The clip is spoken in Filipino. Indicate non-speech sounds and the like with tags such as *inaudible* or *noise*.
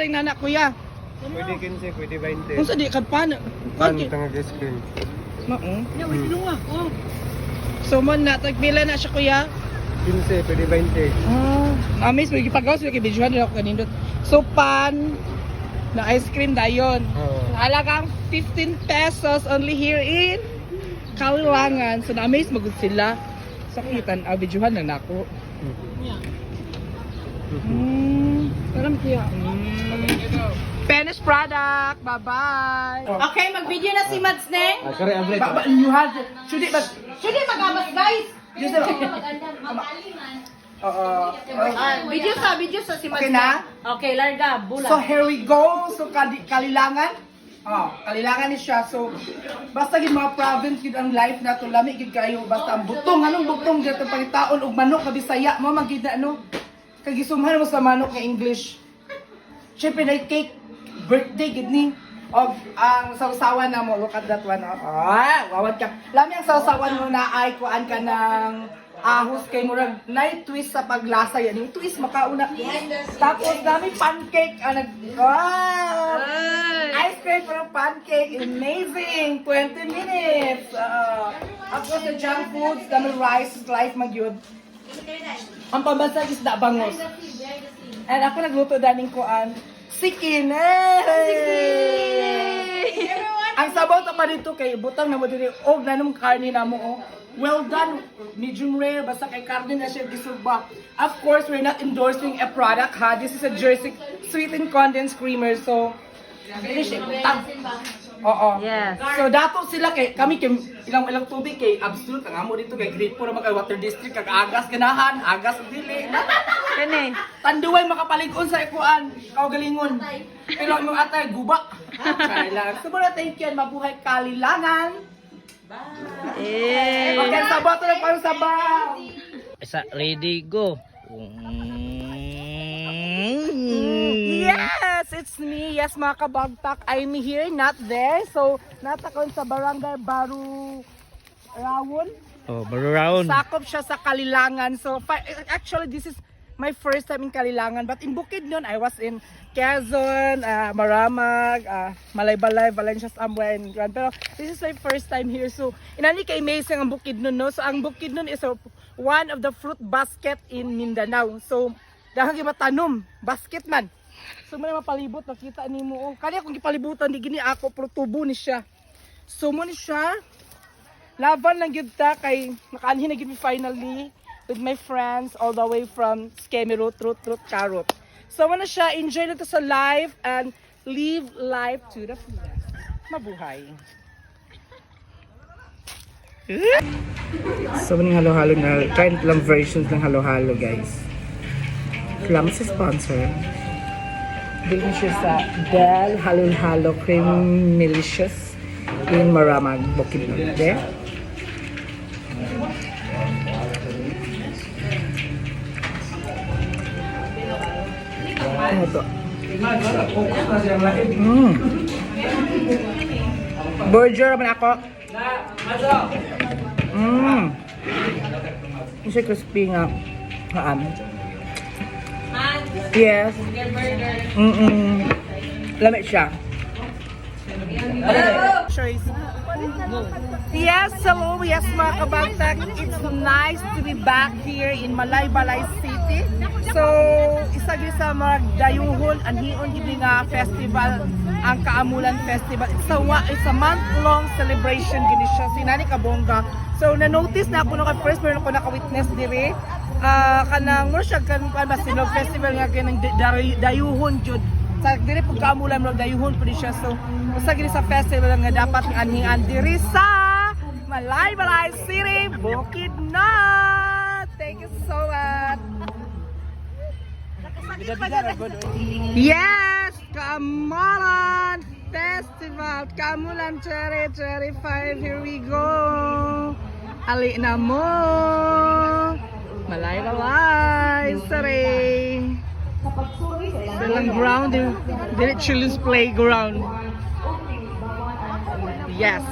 rin na kuya. Pwede 15, pwede 20. Kung sa di ka pa na. Pan, Bakit? tangag ice cream. Hmm. Oh. So man na tagpila na siya kuya. 15, pwede 20. Ah, amis sa kay videohan nila ako kanindot. So pan na ice cream dayon. Oo. Halagang 15 pesos only here in Kalilangan. So na-amaze magud sila. Sa kitan, ah, lang nako. Mm, parang kaya. Mm. Finished product. Bye-bye. Okay, mag-video na si Mads ne. Ah, kare, ablet. Ba, ba, you have to. Should it, but, should it mag-abas, guys? Yes, sir. Oo. Ah, video sa, video sa si Okay na? Okay, larga, bula. So here we go. So kali kalilangan. Oh, kalilangan ni siya. So basta gid mga province gid ang life nato lami gid kayo basta ang butong anong butong dito pangitaon og manok ka Bisaya mo magid ano. Kagisumhan mo sa manok nga English. Syempre na cake birthday gid ni og ang sausawan na mo. Look at that one oh. ah wawat ka. Lami ang sausawan mo na ay kuan ka ng ahos kay murag. Night twist sa paglasa yan. Yung twist makauna. Tapos dami pancake. Ang nag wow ice cream for pancake. Amazing. 20 minutes. Uh, ako sa junk foods dami rice life magyud ang pambasag isda bangos And ako nagluto daning kuan. Sikin! Ang sabaw ta dito kay butang na mo diri og nanong karne na mo oh. Well done, medium rare, basta kay karne na siya gisugba. Of course, we're not endorsing a product ha. This is a Jersey sweetened condensed creamer. So, siya butang. Oo. Yes. So dato sila kay kami kay ilang ilang tubig kay absolute ang amo dito kay Great Puro kay Water District kag agas ganahan, agas ug dili. Kani. Tanduay makapaligon sa ikuan, kaugalingon. Pero yung atay guba. Kailangan. Siguro thank you, mabuhay kalilangan. Eh. Okay, sabaw to lang parang sabaw. Isa, ready, go. Yes, it's me. Yes, mga kabagtak. I'm here, not there. So, natakon sa barangay Baru Rawon. Oh, baro round. Sakop siya sa Kalilangan. So, actually, this is my first time in Kalilangan. But in Bukidnon, I was in Quezon, uh, Maramag, uh, Malaybalay, Valencia, somewhere in Grand. Pero this is my first time here. So, inani kay amazing ang Bukidnon, no? So, ang Bukidnon is a, one of the fruit basket in Mindanao. So, dahil yung matanom, basket man. So, may mapalibot, nakita ni mo. Oh, kanya kung gipalibutan, di gini ako, pero ni siya. So, mo ni siya, laban lang gyud ta kay nakaanhin na gyud finally with my friends all the way from Skemi Root, Root, Root, Carrot. So ano siya, enjoy na to sa life and live life to the fullest. Mabuhay. *laughs* So maning halo-halo na, try lang versions ng halo-halo guys. Sa sponsor. Siya sa Del Halo-Halo Cream Milicious in Maramag, Bukidnon. Ano to? Mm. Burger naman ako. Mm. Kasi crispy nga. Haan. Yes. Mm-mm. Lamit siya. Choice. Yes, hello, yes mga kabagtag. It's nice to be back here in Malaybalay City. So, isa gyud sa mga dayuhon ang hion gyud nga festival ang Kaamulan Festival. It's a, it's a month-long celebration gini siya. Sinani kabongga. So, na-notice na ako kay first meron ako naka-witness diri. Ah, kanang mo siya kan ba sinog festival nga kanang da- day- dayuhon jud sa diri pag kaamulan mo dayuhon pud siya so usa gini sa festival nga dapat nga anhingan diri sa Malaybalay City, Bukidnon. Thank you so much. Yes, Kamalan Festival, Kamulan Cherry Cherry 5, here we go. Ali na mo. Malay-balay, City. Silang ground, eh. dili children's playground. Yes.